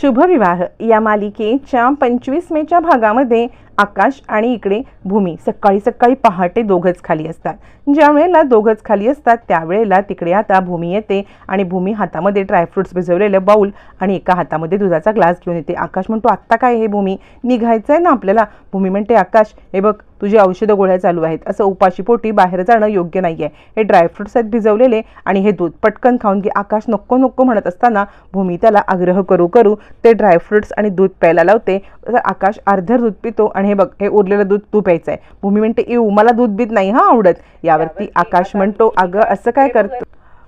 शुभविवाह. या मालिकेच्या पंचवीस मेच्या भागामध्ये आकाश आणि इकडे भूमी. सकाळी सकाळी पहाटे दोघंच खाली असतात. ज्या वेळेला दोघंच खाली असतात त्यावेळेला तिकडे आता भूमी येते आणि भूमी हातामध्ये ड्रायफ्रुट्स भिजवलेलं बाऊल आणि एका हातामध्ये दुधाचा ग्लास घेऊन येते. आकाश म्हणतो आत्ता काय हे भूमी? निघायचं आहे ना आपल्याला? भूमी म्हणते आकाश हे बघ तुझी औषधं गोळ्या चालू आहेत. असं उपाशीपोटी बाहेर जाणं योग्य नाही आहे हे ड्रायफ्रुट्स आहेत भिजवलेले आणि हे दूध पटकन खाऊन घे. आकाश नको नको म्हणत असताना भूमी त्याला आग्रह करू करू ते ड्रायफ्रुट्स आणि दूध प्यायला लावते. तर आकाश अर्धर दूध पितो आणि हे बघ हे उरलेलं दूध तू प्यायचं आहे भूमी म्हणते येऊ मला दूध बीत नाही हा आवडत. यावरती आकाश म्हणतो अगं असं काय करतो?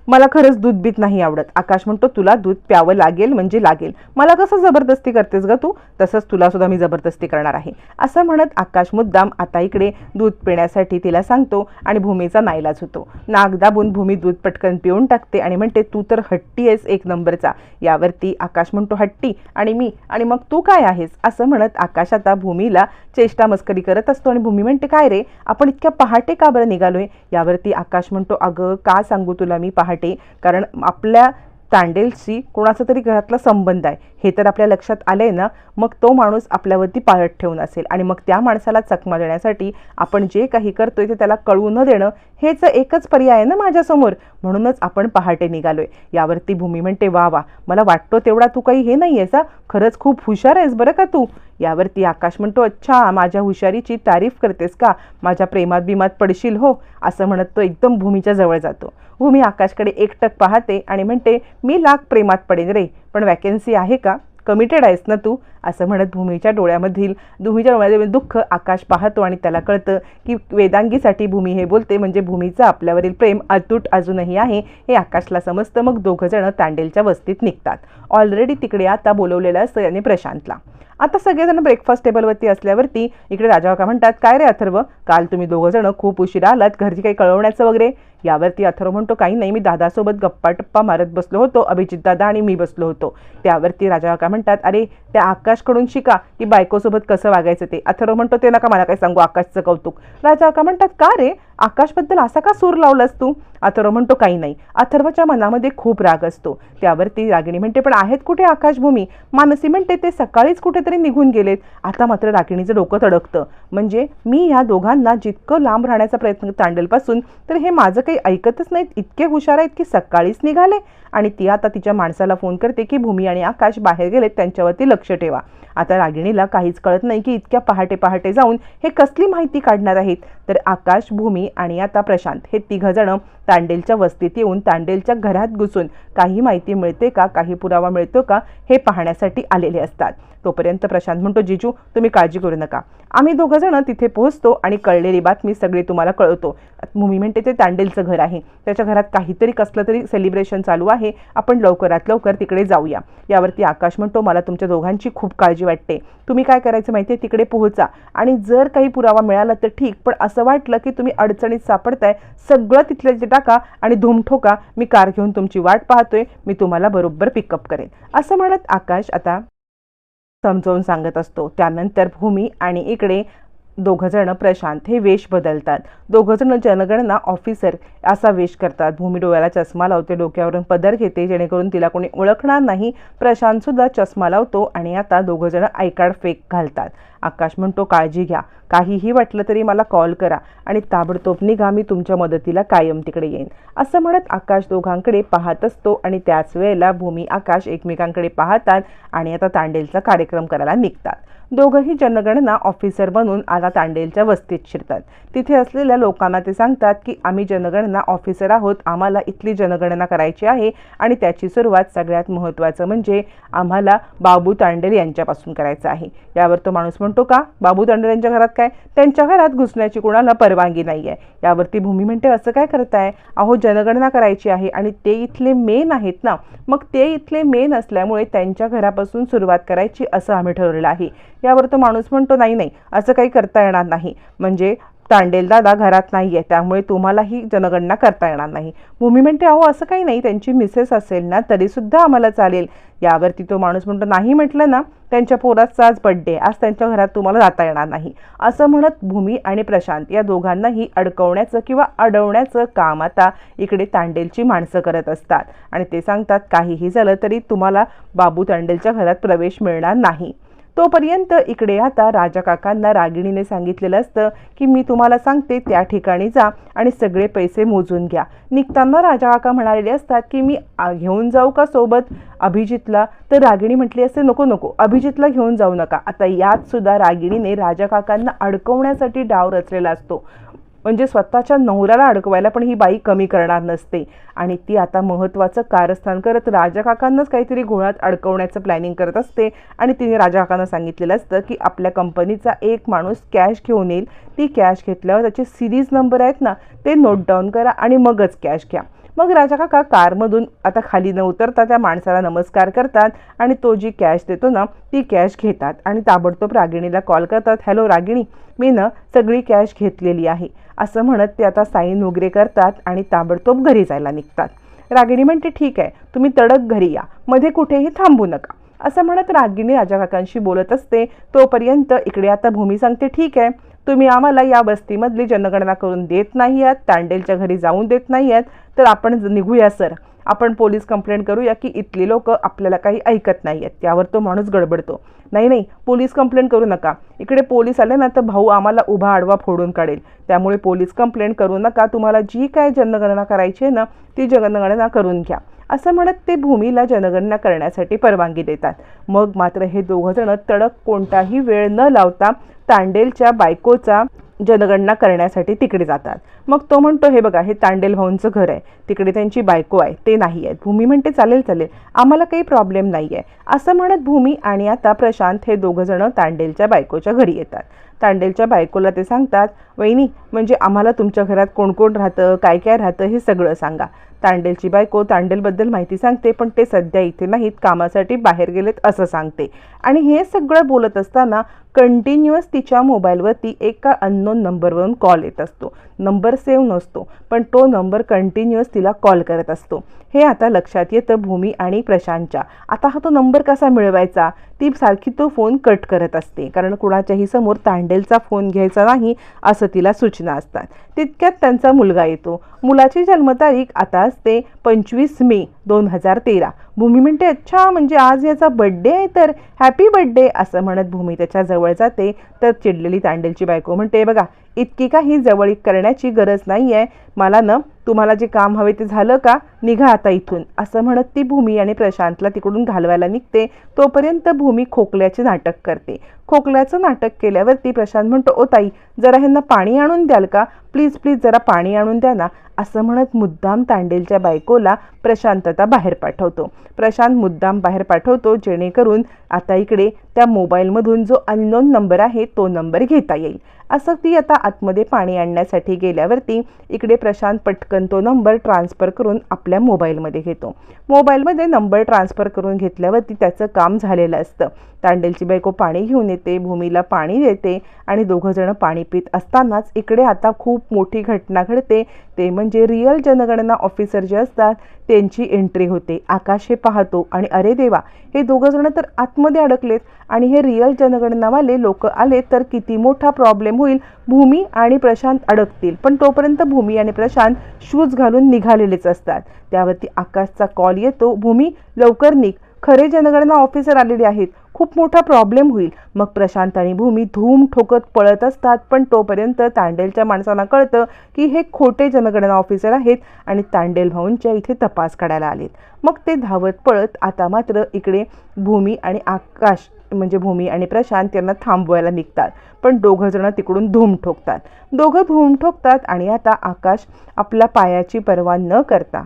मला खरंच दूध बीत नाही आवडत. आकाश म्हणतो तुला दूध प्यावं लागेल म्हणजे लागेल. मला कसं जबरदस्ती करतेस ग तू? तसंच तुला सुद्धा मी जबरदस्ती करणार आहे. असं म्हणत आकाश मुद्दाम आता इकडे दूध पिण्यासाठी तिला सांगतो आणि भूमीचा नाईलाज होतो. नाग दाबून भूमी दूध पटकन पिऊन टाकते आणि म्हणते तू तर हट्टी आहेस एक नंबरचा. यावरती आकाश म्हणतो हट्टी? आणि मी? आणि मग तू काय आहेस? असं म्हणत आकाश आता भूमीला चेष्टा मस्करी करत असतो आणि भूमी म्हणते काय रे? आपण इतक्या पहाटे का बरं निघालोय? यावरती आकाश म्हणतो अगं का सांगू तुला मी पहाटे कारण आपल्या तांडेलशी कोणाचा तरी घरातला संबंध आहे. हे तर आपल्या लक्षात आलंय ना? मग तो माणूस आपल्यावरती पाळत ठेवून असेल. आणि मग त्या माणसाला चकमा देण्यासाठी आपण जे काही करतोय ते त्याला कळू न देणं हेच एकच पर्याय आहे ना माझ्यासमोर. म्हणूनच आपण पहाटे निघालोय. यावरती भूमी म्हणते वा वा. मला वाटतो तेवढा तू काही हे नाही आहेस खरंच खूप हुशार आहेस बरं का तू? यावरती आकाश म्हणतो अच्छा माझ्या हुशारीची तारीफ करतेस का? माझ्या प्रेमात बिमात पडशील हो असं म्हणत तो एकदम भूमीच्या जवळ जातो. भूमी आकाशकडे एकटक पाहते आणि म्हणते मी लाख प्रेमात पडेन रे पण वॅकेन्सी आहे का? कमिटेड आहेस ना तू? असं म्हणत भूमीच्या डोळ्यामधील भूमीच्या डोळ्यामधील दुःख आकाश पाहतो आणि त्याला कळतं की वेदांगीसाठी भूमी हे बोलते म्हणजे भूमीचं आपल्यावरील प्रेम अतूट अजूनही आहे हे आकाशला समजतं. मग दोघंजणं तांडेलच्या वस्तीत निघतात. ऑलरेडी तिकडे आता बोलवलेलं असतं याने प्रशांतला. आता सगळेजण ब्रेकफास्ट टेबलवरती असल्यावरती इकडे राजा काका म्हणतात काय रे अथर्व? काल तुम्ही दोघंजण खूप उशिरा आलात घरची काही कळवण्याचं वगैरे. यावरती अथर्व म्हणतो काही नाही मी दादासोबत गप्पा टप्पा मारत बसलो होतो अभिजित दादा आणि मी बसलो होतो. त्यावरती राजा काका म्हणतात अरे त्या आकाशकडून शिका की बायकोसोबत कसं वागायचं ते. अथर्व म्हणतो ते नका मला काय सांगू आकाशचं कौतुक. राजा काका म्हणतात का रे? आकाशबद्दल असा का सूर लावलास तू? अथर्व म्हणतो काही नाही. अथर्वच्या मनामध्ये खूप राग असतो. त्यावरती रागिणी म्हणते पण आहेत कुठे आकाशभूमी? मानसी म्हणते ते सकाळीच कुठेतरी निघून गेलेत. आता मात्र रागिणीचं डोकं तडकतं. म्हणजे मी ह्या दोघांना जितकं लांब राहण्याचा प्रयत्न तांडेलपासून तर हे माझं काही ऐकतच नाहीत. इतके हुशार आहेत की सकाळीच निघाले. आणि ती आता तिच्या माणसाला फोन करते की भूमी आणि आकाश बाहेर गेलेत त्यांच्यावरती लक्ष ठेवा. आता रागिणीला काहीच कळत नाही की इतक्या पहाटे पहाटे जाऊन हे कसली माहिती काढणार आहेत. तर आकाश भूमी आणि आता प्रशांत. हे तिघंजणं तांडेलच्या वस्तीत येऊन तांडेलच्या घरात घुसून काही माहिती मिळते का? काही पुरावा मिळतो का? हे पाहण्यासाठी आलेले असतात. तोपर्यंत प्रशांत म्हणतो जिजू तुम्ही काळजी करू नका. आम्ही दोघंजण तिथे पोहोचतो आणि कळलेली बातमी सगळी तुम्हाला कळवतो. मुमी म्हणते ते तांडेलचं घर आहे. त्याच्या घरात काहीतरी कसलं तरी सेलिब्रेशन चालू आहे. आपण लवकरात लवकर तिकडे जाऊया. यावरती आकाश म्हणतो मला तुमच्या दोघांची खूप काळजी वाटते. तुम्ही काय करायचं माहिती आहे तिकडे पोहोचा. आणि जर काही पुरावा मिळाला तर ठीक. पण असं वाटलं की तुम्ही अडचणीत सापडताय. सगळं तिथलं जे टाका आणि धूम ठोका. मी कार घेऊन तुमची वाट पाहतोय. मी तुम्हाला बरोबर पिकअप करेन. असं म्हणत आकाश आता समजावून सांगत असतो. त्यानंतर भूमी आणि इकडे दोघंजणं प्रशांत हे वेश बदलतात. दोघंजणं जनगणना ऑफिसर असा वेश करतात. भूमी डोळ्याला चष्मा लावते डोक्यावरून पदर घेते जेणेकरून तिला कोणी ओळखणार नाही. प्रशांतसुद्धा चष्मा लावतो आणि आता दोघंजणं आयकार्ड फेक घालतात. आकाश म्हणतो काळजी घ्या. काहीही वाटलं तरी मला कॉल करा आणि ताबडतोब निघा मी तुमच्या मदतीला कायम तिकडे येईन. असं म्हणत आकाश दोघांकडे पाहत असतो आणि त्याच वेळेला भूमी आकाश एकमेकांकडे पाहतात आणि आता तांडेलचा कार्यक्रम करायला निघतात. दोघंही जनगणना ऑफिसर बनून आता तांडेलच्या वस्तीत शिरतात. तिथे असलेल्या लोकांना ते सांगतात की आम्ही जनगणना ऑफिसर आहोत. आम्हाला इथली जनगणना करायची आहे आणि त्याची सुरुवात सगळ्यात महत्त्वाचं म्हणजे आम्हाला बाबू तांडेल यांच्यापासून करायचं आहे. यावर तो माणूस म्हणतो का बाबू तांडेल यांच्या घरात काय? त्यांच्या घरात घुसण्याची कोणाला परवानगी नाही आहे यावरती भूमी म्हणते असं काय करताय? अहो जनगणना करायची आहे आणि ते इथले मेन आहेत ना. मग ते इथले मेन असल्यामुळे त्यांच्या घरापासून सुरुवात करायची असं आम्ही ठरवलं आहे. यावर तो माणूस म्हणतो नाही नाही असं काही करता येणार नाही. म्हणजे दादा घरात नाही आहे त्यामुळे तुम्हाला ही जनगणना करता येणार नाही. भूमी म्हणते अहो असं काही नाही त्यांची मिसेस असेल ना तरीसुद्धा आम्हाला चालेल. यावरती तो माणूस म्हणतो नाही म्हटलं ना त्यांच्या पोराचा आज बड्डे आज त्यांच्या घरात तुम्हाला जाता येणार नाही. असं म्हणत भूमी आणि प्रशांत या दोघांनाही अडकवण्याचं किंवा अडवण्याचं काम आता इकडे तांडेलची माणसं करत असतात. आणि ते सांगतात काहीही झालं तरी तुम्हाला बाबू तांडेलच्या घरात प्रवेश मिळणार नाही. तोपर्यंत इकडे आता राजा काकांना रागिणीने सांगितलेलं असतं की मी तुम्हाला सांगते त्या ठिकाणी जा आणि सगळे पैसे मोजून घ्या. निघताना राजा काका म्हणालेले असतात की मी घेऊन जाऊ का सोबत? अभिजितला. तर रागिणी म्हटली असते नको नको अभिजितला घेऊन जाऊ नका. आता यात सुद्धा रागिणीने राजा काकांना अडकवण्यासाठी डाव रचलेला असतो. म्हणजे स्वतःच्या नवऱ्याला अडकवायला पण ही बाई कमी करणार नसते. आणि ती आता महत्त्वाचं कारस्थान करत राजा काकांनाच काहीतरी घोळात अडकवण्याचं प्लॅनिंग करत असते. आणि तिने राजा काकांना सांगितलेलं असतं की आपल्या कंपनीचा एक माणूस कॅश घेऊन येईल. ती कॅश घेतल्यावर त्याचे सिरीज नंबर आहेत ना ते नोट डाऊन करा आणि मगच कॅश घ्या. मग राजा काका कारमधून आता खाली न उतरता त्या माणसाला नमस्कार करतात आणि तो जी कॅश देतो ना ती कॅश घेतात. आणि ताबडतोब रागिणीला कॉल करतात हॅलो रागिणी मी ना सगळी कॅश घेतलेली आहे. असं म्हणत ते आता साईन वगैरे करतात आणि ताबडतोब घरी जायला निघतात. रागिणी म्हणते ठीक आहे तुम्ही तडक घरी या. मध्ये कुठेही थांबू नका. असं म्हणत रागिणी राजा काकांशी बोलत असते. तोपर्यंत इकडे आता भूमी सांगते ठीक आहे तुम्ही आम्हाला या वस्तीमधली जनगणना करून देत नाही आहात तांडेलच्या घरी जाऊन देत नाही आहेत तर आपण निघूया सर. आपण पोलीस कंप्लेंट करूया की इथली लोक आपल्याला काही ऐकत नाही आहेत त्यावर तो माणूस गडबडतो. नाही नाही पोलीस कंप्लेंट करू नका. इकडे पोलीस आले ना तर भाऊ आम्हाला उभा आडवा फोडून काढेल. त्यामुळे पोलीस कंप्लेंट करू नका. तुम्हाला जी काय जनगणना करायची आहे ना ती जनगणना करून घ्या. असं म्हणत ते भूमीला जनगणना करण्यासाठी परवानगी देतात. मग मात्र हे दोघंजणं तडक कोणताही वेळ न लावता तांडेलच्या बायकोचा जनगणना करण्यासाठी तिकडे जातात. मग तो म्हणतो हे बघा हे तांडेल भाऊंचं घर आहे. तिकडे त्यांची बायको आहे. ते नाही आहेत. भूमी म्हणते चालेल चालेल. आम्हाला काही प्रॉब्लेम नाही आहे असं म्हणत भूमी आणि आता प्रशांत हे दोघंजणं तांडेलच्या बायकोच्या घरी येतात. तांडेलच्या बायकोला ते सांगतात वहिनी म्हणजे आम्हाला तुमच्या घरात कोण कोण राहतं काय काय राहतं हे सगळं सांगा. तांडेलची बायको तांडेलबद्दल माहिती सांगते पण ते सध्या इथे नाहीत कामासाठी बाहेर गेलेत असं सांगते. आणि हे सगळं बोलत असताना कंटिन्युअस तिच्या मोबाईलवरती एका अननोन नंबरवरून कॉल येत असतो. नंबर सेव्ह नसतो पण तो नंबर कंटिन्युअस तिला कॉल करत असतो. हे आता लक्षात येतं भूमी आणि प्रशांतच्या. आता हा तो नंबर कसा मिळवायचा? ती सारखी तो फोन कट करत असते. कारण कुणाच्याही समोर तांडेलचा फोन घ्यायचा नाही असं तिला सूचना असतात. तितक्यात त्यांचा मुलगा येतो. मुलाची जन्मतारीख आता असते पंचवीस मे दोन हजार तेरा. भूमी म्हणते अच्छा म्हणजे आज याचा बड्डे आहे तर हॅपी बड्डे असं म्हणत भूमी त्याच्याजवळ जाते. तर चिडलेली तांडेलची बायको म्हणते बघा इतकी काही जवळीक करण्याची गरज नाही आहे मला ना तुम्हाला जे काम हवे ते झालं का? निघा आता इथून. असं म्हणत ती भूमी आणि प्रशांतला तिकडून घालवायला निघते. तोपर्यंत भूमी खोकल्याचे नाटक करते. खोकल्याचं नाटक केल्यावरती प्रशांत म्हणतो ओ ताई जरा ह्यांना पाणी आणून द्याल का? प्लीज प्लीज जरा पाणी आणून द्या ना. असं म्हणत मुद्दाम तांडेलच्या बायकोला प्रशांतता बाहेर पाठवतो. प्रशांत मुद्दाम बाहेर पाठवतो जेणेकरून आता इकडे त्या मोबाईलमधून जो अननोन नंबर आहे तो नंबर घेता येईल. असं ती आता आतमध्ये पाणी आणण्यासाठी गेल्यावरती इकडे प्रशांत पटकन तो नंबर ट्रान्सफर करून आपल्या मोबाईलमध्ये घेतो. मोबाईलमध्ये नंबर ट्रान्सफर करून घेतल्यावरती त्याचं काम झालेलं असतं. तांडेलची बायको पाणी घेऊन येते भूमीला पाणी देते आणि दोघंजणं पाणी पित असतानाच इकडे आता खूप मोठी घटना घडते. ते म्हणजे रिअल जनगणना ऑफिसर जे असतात त्यांची एंट्री होते. आकाश हे पाहतो आणि अरे देवा हे दोघंजणं तर आतमध्ये अडकलेत आणि हे रिअल जनगणनावाले लोक आले तर किती मोठा प्रॉब्लेम होईल. भूमी आणि प्रशांत अडकतील. पण तोपर्यंत भूमी आणि प्रशांत शूज घालून निघालेलेच असतात. त्यावरती आकाशचा कॉल येतो. भूमी लवकर निघ. खरे जनगणना ऑफिसर आलेले आहेत. खूप मोठा प्रॉब्लेम होईल. मग प्रशांत आणि भूमी धूम ठोकत पळत असतात पण तोपर्यंत तांडेलच्या माणसांना कळतं की हे खोटे जनगणना ऑफिसर आहेत आणि तांडेल भाऊंच्या इथे तपास काढायला आलेत. मग ते धावत पळत आता मात्र इकडे भूमी आणि आकाश म्हणजे भूमी आणि प्रशांत यांना थांबवायला निघतात. पण दोघं जण तिकडून धूम ठोकतात. दोघं धूम ठोकतात आणि आता आकाश आपल्या पायाची पर्वा न करता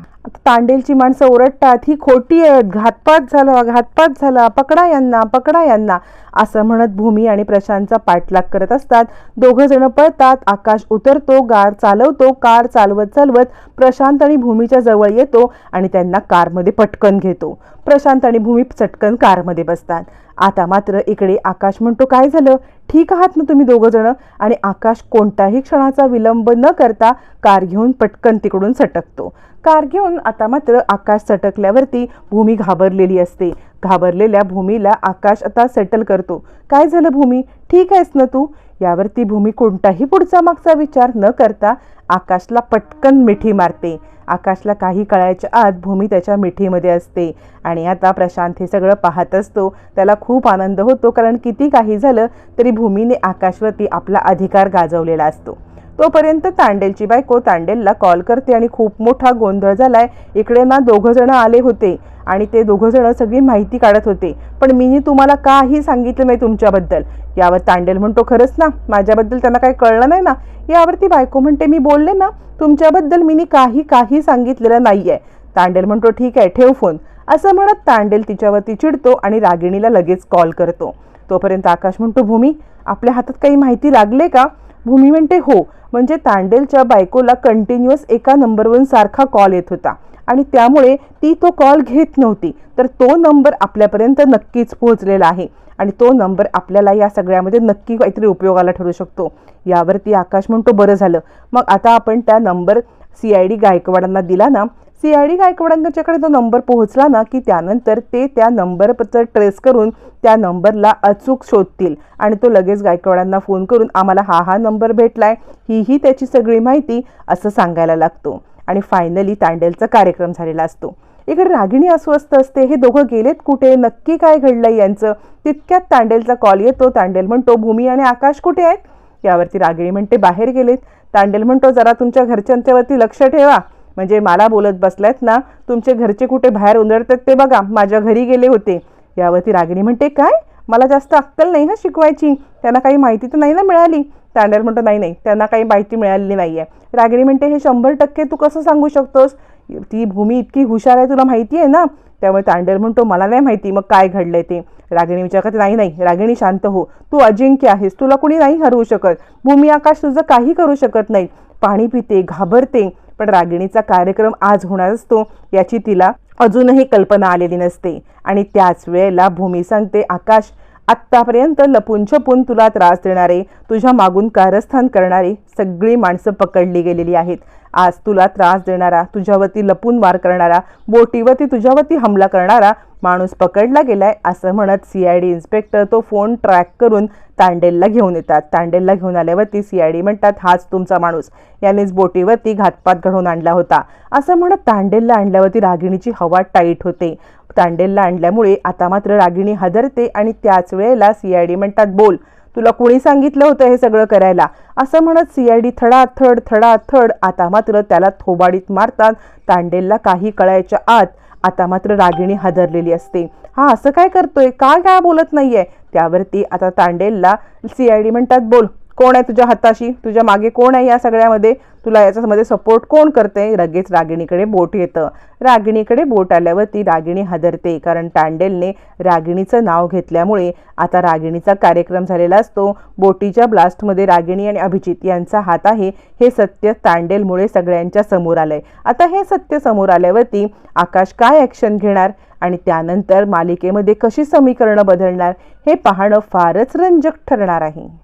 तांडेलची माणसं ओरडतात ही खोटी आहेत घातपात झाला घातपात झाला पकडा यांना पकडा पकडा यांना असं म्हणत भूमी आणि प्रशांतचा पाठलाग करत असतात. दोघं जण पळतात आकाश उतरतो गार चालवतो कार चालवत चालवत प्रशांत आणि भूमीच्या जवळ येतो आणि त्यांना कारमध्ये पटकन घेतो. प्रशांत आणि भूमी चटकन कारमध्ये बसतात. आता मात्र इकडे आकाश म्हणतो काय झालं? ठीक आहात ना तुम्ही दोघं जण? आणि आकाश कोणत्याही क्षणाचा विलंब न करता कार घेऊन पटकन तिकडून सटकतो. कार घेऊन आता मात्र आकाश सटकल्यावरती भूमी घाबरलेली असते. घाबरलेल्या भूमीला आकाश आता सेटल करतो. काय झालं भूमी? ठीक आहेस ना तू? यावरती भूमी कोणताही पुढचा मागचा विचार न करता आकाशला पटकन मिठी मारते. आकाशला काही कळायच्या आत भूमी त्याच्या मिठीमध्ये असते. आणि आता प्रशांत हे सगळं पाहत असतो. त्याला खूप आनंद होतो कारण किती काही झालं तरी भूमीने आकाशवरती आपला अधिकार गाजवलेला असतो. तोपर्यंत तांडेलची बायको तांडेलला कॉल करते आणि खूप मोठा गोंधळ झालाय. इकडे ना दोघं जण आले होते आणि ते दोघं जण सगळी माहिती काढत होते. पण मीनी तुम्हाला काही सांगितलं नाही तुमच्याबद्दल. यावर तांडेल म्हणतो खरंच ना माझ्याबद्दल त्यांना काही कळलं नाही ना? यावरती बायको म्हणते मी बोलले ना तुमच्याबद्दल मीनी काही काही सांगितलेलं नाही आहे तांडेल म्हणतो ठीक आहे ठेव फोन. असं म्हणत तांडेल तिच्यावरती चिडतो आणि रागिणीला लगेच कॉल करतो. तोपर्यंत आकाश म्हणतो भूमी आपल्या हातात काही माहिती लागले का? भूमी म्हणते हो. म्हणजे तांडेलच्या बायकोला कंटिन्युअस एका नंबरवरून सारखा कॉल येत होता. आणि त्यामुळे ती तो कॉल घेत नव्हती. तर तो नंबर आपल्यापर्यंत नक्कीच पोहोचलेला आहे. आणि तो नंबर आपल्याला या सगळ्यामध्ये नक्की काहीतरी उपयोगाला ठरू शकतो. यावरती आकाश म्हणतो बरं झालं. मग आता आपण त्या नंबर सी आय डी गायकवाडांना दिला ना सी आय डी तो नंबर पोहोचला ना की त्यानंतर ते त्या नंबरचं ट्रेस करून त्या नंबरला अचूक शोधतील. आणि तो लगेच गायकवाडांना फोन करून आम्हाला हा हा नंबर भेटलाय. ही ही त्याची सगळी माहिती असं सांगायला लागतो. आणि फायनली तांडेलचा कार्यक्रम झालेला असतो. इकडे रागिणी अस्वस्थ असते हे दोघं गेलेत कुठे? नक्की काय घडलंय यांचं? तितक्यात तांडेलचा कॉल येतो. तांडेल म्हणतो भूमी आणि आकाश कुठे आहेत? यावरती रागिणी म्हणते बाहेर गेलेत. तांडेल म्हणतो जरा तुमच्या घरच्यांच्यावरती लक्ष ठेवा. म्हणजे मला बोलत बसल्यात ना तुमचे घरचे कुठे बाहेर उंदरतात ते बघा माझ्या घरी गेले होते. यावरती रागिणी म्हणते काय? मला जास्त अक्कल नाही ना शिकवायची. त्यांना काही माहिती तर नाही ना मिळाली. तांडेल म्हणतो नाही नाही त्यांना काही माहिती मिळालेली नाही आहे रागिणी म्हणते हे शंभर टक्के तू कसं सांगू शकतोस? ती भूमी इतकी हुशार आहे तुला माहिती आहे ना? त्यामुळे तांडेल म्हणतो मला नाही माहिती मग काय घडलंय ते? रागिणी विचारत नाही नाही रागिणी शांत हो. तू अजिंक्य आहेस तुला कुणी नाही हरवू शकत. भूमी आकाश तुझं काही करू शकत नाही. पाणी पिते घाबरते. पण रागिणीचा कार्यक्रम आज होणार असतो याची तिला अजूनही कल्पना आलेली नसते. आणि त्याच वेळेला भूमी सांगते आकाश आत्तापर्यंत लपून छपून तुला त्रास देणारे तुझ्या मागून कारस्थान करणारी सगळी माणसं पकडली गेलेली आहेत. आज तुला त्रास देणारा तुझ्यावरती लपून वार करणारा बोटीवरती तुझ्यावरती हमला करणारा माणूस पकडला गेलाय असं म्हणत सी आय डी इन्स्पेक्टर तो फोन ट्रॅक करून तांडेलला घेऊन येतात. तांडेलला घेऊन आल्यावरती सी आय डी म्हणतात हाच तुमचा माणूस. यानेच बोटीवरती घातपात घडवून आणला होता. असं म्हणत तांडेलला आणल्यावरती रागिणीची हवा टाईट होते. तांडेलला आणल्यामुळे आता मात्र रागिणी हादरते आणि त्याच वेळेला सी आय डी म्हणतात बोल तुला कुणी सांगितलं होतं हे सगळं करायला? असं म्हणत सी आय डी थडाथड थडाथड आता मात्र त्याला थोबाडीत मारतात. तांडेलला काही कळायच्या आत आता मात्र रागिणी हादरलेली असते. हा असं काय करतोय? का काय बोलत नाहीये? त्यावरती आता तांडेलला सी आय डी म्हणतात बोल कोण आहे तुझ्या हाताशी? तुझ्या मागे कोण आहे या सगळ्यामध्ये? तुला याच्यामध्ये सपोर्ट कोण करते लगेच रागिणीकडे बोट येतं. रागिणीकडे बोट आल्यावरती रागिणी हादरते. कारण तांडेलने रागिणीचं नाव घेतल्यामुळे आता रागिणीचा कार्यक्रम झालेला असतो. बोटीच्या ब्लास्टमध्ये रागिणी आणि अभिजित यांचा हात आहे. हे सत्य तांडेलमुळे सगळ्यांच्या समोर आलंय. आता हे सत्य समोर आल्यावरती आकाश काय ॲक्शन घेणार? आणि त्यानंतर मालिकेमध्ये कशी समीकरणं बदलणार? हे पाहणं फारच रंजक ठरणार आहे.